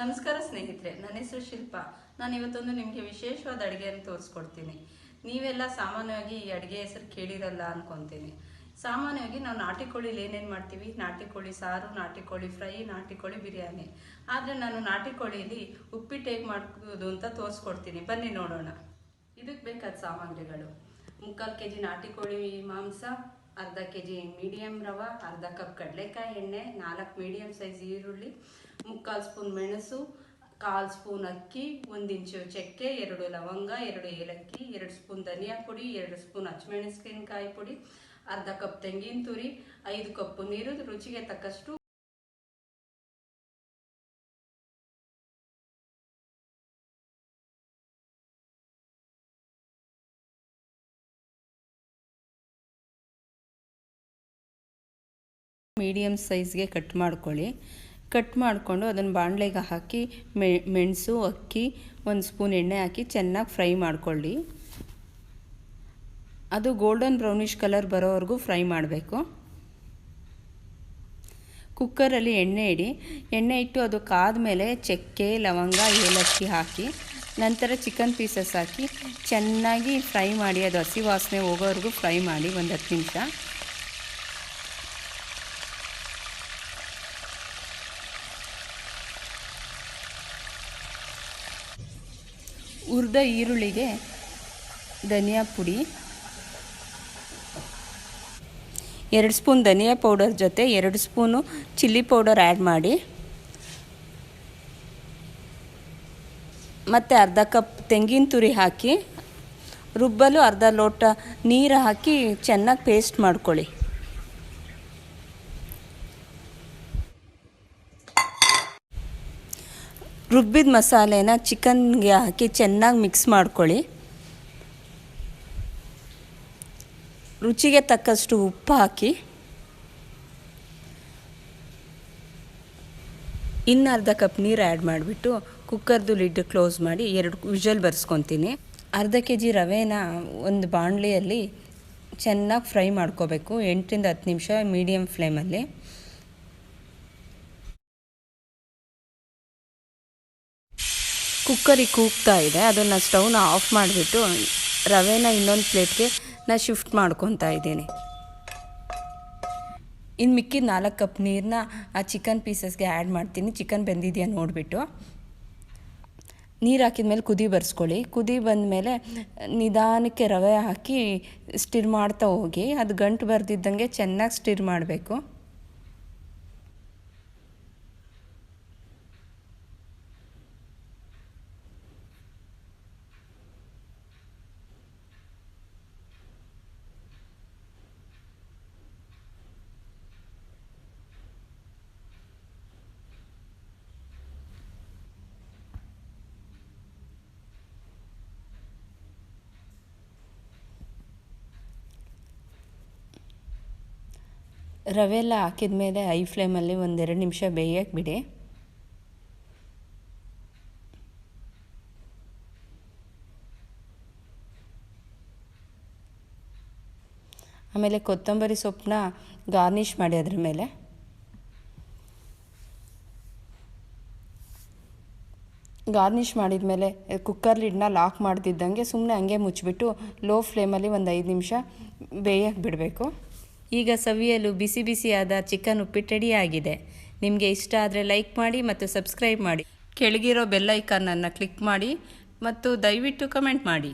ನಮಸ್ಕಾರ ಸ್ನೇಹಿತರೆ, ನನ್ನ ಹೆಸರು ಶಿಲ್ಪ. ನಾನು ಇವತ್ತೊಂದು ನಿಮಗೆ ವಿಶೇಷವಾದ ಅಡುಗೆಯನ್ನು ತೋರಿಸ್ಕೊಡ್ತೀನಿ. ನೀವೆಲ್ಲ ಸಾಮಾನ್ಯವಾಗಿ ಈ ಅಡುಗೆ ಹೆಸರು ಕೇಳಿರಲ್ಲ ಅನ್ಕೊತೀನಿ. ಸಾಮಾನ್ಯವಾಗಿ ನಾವು ನಾಟಿ ಕೋಳಿಲಿ ಏನೇನು ಮಾಡ್ತೀವಿ? ನಾಟಿ ಕೋಳಿ ಸಾರು ನಾಟಿ ಕೋಳಿ ಫ್ರೈ ನಾಟಿ ಕೋಳಿ ಬಿರಿಯಾನಿ. ಆದರೆ ನಾನು ನಾಟಿ ಕೋಳಿಲಿ ಉಪ್ಪಿಟ್ಟು ಹೇಗೆ ಮಾಡೋದು ಅಂತ ತೋರಿಸ್ಕೊಡ್ತೀನಿ. ಬನ್ನಿ ನೋಡೋಣ. ಇದಕ್ಕೆ ಬೇಕಾದ ಸಾಮಗ್ರಿಗಳು. ಮುಕ್ಕಾಲು ಕೆ ಜಿ ನಾಟಿ ಕೋಳಿ ಮಾಂಸ ಅರ್ಧ ಕೆ ಜಿ ಮೀಡಿಯಂ ರವೆ, ಅರ್ಧ ಕಪ್ ಕಡಲೆಕಾಯಿ ಎಣ್ಣೆ, ನಾಲ್ಕು ಮೀಡಿಯಮ್ ಸೈಜ್ ಈರುಳ್ಳಿ, ಮುಕ್ಕಾಲು ಸ್ಪೂನ್ ಮೆಣಸು, ಕಾಲು ಸ್ಪೂನ್ ಅಕ್ಕಿ, ಒಂದು ಇಂಚು ಚಕ್ಕೆ, ಎರಡು ಲವಂಗ, ಎರಡು ಏಲಕ್ಕಿ, ಎರಡು ಸ್ಪೂನ್ ಧನಿಯಾ ಪುಡಿ, ಎರಡು ಸ್ಪೂನ್ ಹಸಿಮೆಣಸಿನಕಾಯಿ ಪುಡಿ, ಅರ್ಧ ಕಪ್ ತೆಂಗಿನ ತುರಿ, ಐದು ಕಪ್ಪು ನೀರು, ರುಚಿಗೆ ತಕ್ಕಷ್ಟು ಮೀಡಿಯಮ್ ಸೈಜ್ಗೆ ಕಟ್ ಮಾಡ್ಕೊಳ್ಳಿ. ಕಟ್ ಮಾಡಿಕೊಂಡು ಅದನ್ನು ಬಾಣಲೆಗೆ ಹಾಕಿ ಮೆಣಸು, ಅಕ್ಕಿ, ಒಂದು ಸ್ಪೂನ್ ಎಣ್ಣೆ ಹಾಕಿ ಚೆನ್ನಾಗಿ ಫ್ರೈ ಮಾಡ್ಕೊಳ್ಳಿ. ಅದು ಗೋಲ್ಡನ್ ಬ್ರೌನಿಷ್ ಕಲರ್ ಬರೋವರೆಗೂ ಫ್ರೈ ಮಾಡಬೇಕು. ಕುಕ್ಕರಲ್ಲಿ ಎಣ್ಣೆ ಇಡಿ. ಎಣ್ಣೆ ಇಟ್ಟು ಅದು ಕಾದ ಮೇಲೆ ಚಕ್ಕೆ, ಲವಂಗ, ಏಲಕ್ಕಿ ಹಾಕಿ, ನಂತರ ಚಿಕನ್ ಪೀಸಸ್ ಹಾಕಿ ಚೆನ್ನಾಗಿ ಫ್ರೈ ಮಾಡಿ, ಅದು ಹಸಿ ವಾಸನೆ ಹೋಗೋವರೆಗೂ ಫ್ರೈ ಮಾಡಿ ಒಂದು ಹತ್ತು ನಿಮಿಷ. ಹುರಿದ ಈರುಳ್ಳಿಗೆ ಧನಿಯಾ ಪುಡಿ, ಎರಡು ಸ್ಪೂನ್ ಧನಿಯಾ ಪೌಡರ್ ಜೊತೆ ಎರಡು ಸ್ಪೂನು ಚಿಲ್ಲಿ ಪೌಡರ್ ಆ್ಯಡ್ ಮಾಡಿ. ಮತ್ತು ಅರ್ಧ ಕಪ್ ತೆಂಗಿನ ತುರಿ ಹಾಕಿ, ರುಬ್ಬಲು ಅರ್ಧ ಲೋಟ ನೀರು ಹಾಕಿ ಚೆನ್ನಾಗಿ ಪೇಸ್ಟ್ ಮಾಡ್ಕೊಳ್ಳಿ. ರುಬ್ಬಿದ ಮಸಾಲೆನ ಚಿಕನ್ಗೆ ಹಾಕಿ ಚೆನ್ನಾಗಿ ಮಿಕ್ಸ್ ಮಾಡ್ಕೊಳ್ಳಿ. ರುಚಿಗೆ ತಕ್ಕಷ್ಟು ಉಪ್ಪು ಹಾಕಿ. ಇನ್ನು ಅರ್ಧ ಕಪ್ ನೀರು ಆ್ಯಡ್ ಮಾಡಿಬಿಟ್ಟು ಕುಕ್ಕರ್ದು ಲಿಡ್ ಕ್ಲೋಸ್ ಮಾಡಿ ಎರಡು ವಿಜಲ್ ಬರ್ಸ್ಕೊತೀನಿ. ಅರ್ಧ ಕೆ ಜಿ ರವೆನ ಒಂದು ಬಾಣಲಿಯಲ್ಲಿ ಚೆನ್ನಾಗಿ ಫ್ರೈ ಮಾಡ್ಕೋಬೇಕು. ಎಂಟರಿಂದ ಹತ್ತು ನಿಮಿಷ ಮೀಡಿಯಮ್ ಫ್ಲೇಮಲ್ಲಿ ಕುಕ್ಕರಿಗೆ ಕೂಗ್ತಾ ಇದೆ. ಅದನ್ನು ಸ್ಟವ್ನ ಆಫ್ ಮಾಡಿಬಿಟ್ಟು ರವೆನ ಇನ್ನೊಂದು ಪ್ಲೇಟ್ಗೆ ನಾನು ಶಿಫ್ಟ್ ಮಾಡ್ಕೊತಾ ಇದ್ದೀನಿ. ಇನ್ನು ಮಿಕ್ಕಿದ ನಾಲ್ಕು ಕಪ್ ನೀರನ್ನ ಆ ಚಿಕನ್ ಪೀಸಸ್ಗೆ ಆ್ಯಡ್ ಮಾಡ್ತೀನಿ. ಚಿಕನ್ ಬೆಂದಿದೆಯಾ ನೋಡಿಬಿಟ್ಟು. ನೀರು ಹಾಕಿದ್ಮೇಲೆ ಕುದಿ ಬರ್ಸ್ಕೊಳ್ಳಿ. ಕುದಿ ಬಂದಮೇಲೆ ನಿಧಾನಕ್ಕೆ ರವೆ ಹಾಕಿ ಸ್ಟಿರ್ ಮಾಡ್ತಾ ಹೋಗಿ. ಅದು ಗಂಟು ಬರ್ದಿದ್ದಂಗೆ ಚೆನ್ನಾಗಿ ಸ್ಟಿರ್ ಮಾಡಬೇಕು. ರವೆ ಎಲ್ಲ ಹಾಕಿದ ಮೇಲೆ ಐ ಫ್ಲೇಮಲ್ಲಿ ಒಂದೆರಡು ನಿಮಿಷ ಬೇಯಕ್ಕೆ ಬಿಡಿ. ಆಮೇಲೆ ಕೊತ್ತಂಬರಿ ಸೊಪ್ಪನ್ನ ಗಾರ್ನಿಷ್ ಮಾಡಿ ಅದ್ರ ಮೇಲೆ. ಗಾರ್ನಿಷ್ ಮಾಡಿದ ಮೇಲೆ ಕುಕ್ಕರ್ ಲಿಡ್ನ ಲಾಕ್ ಮಾಡ್ತಿದ್ದಂಗೆ ಸುಮ್ಮನೆ ಹಂಗೆ ಮುಚ್ಚಿಬಿಟ್ಟು ಲೋ ಫ್ಲೇಮಲ್ಲಿ ಒಂದು ಐದು ನಿಮಿಷ ಬೇಯಕ್ಕೆ ಬಿಡಬೇಕು. ಈಗ ಸವಿಯಲು ಬಿಸಿ ಬಿಸಿಯಾದ ಚಿಕನ್ ಉಪ್ಪಿಟ್ಟು ರೆಡಿ ಆಗಿದೆ ನಿಮಗೆ ಇಷ್ಟ ಆದರೆ ಲೈಕ್ ಮಾಡಿ ಮತ್ತು ಸಬ್ಸ್ಕ್ರೈಬ್ ಮಾಡಿ. ಕೆಳಗಿರೋ ಬೆಲ್ ಐಕಾನನ್ನು ಕ್ಲಿಕ್ ಮಾಡಿ ಮತ್ತು ದಯವಿಟ್ಟು ಕಮೆಂಟ್ ಮಾಡಿ.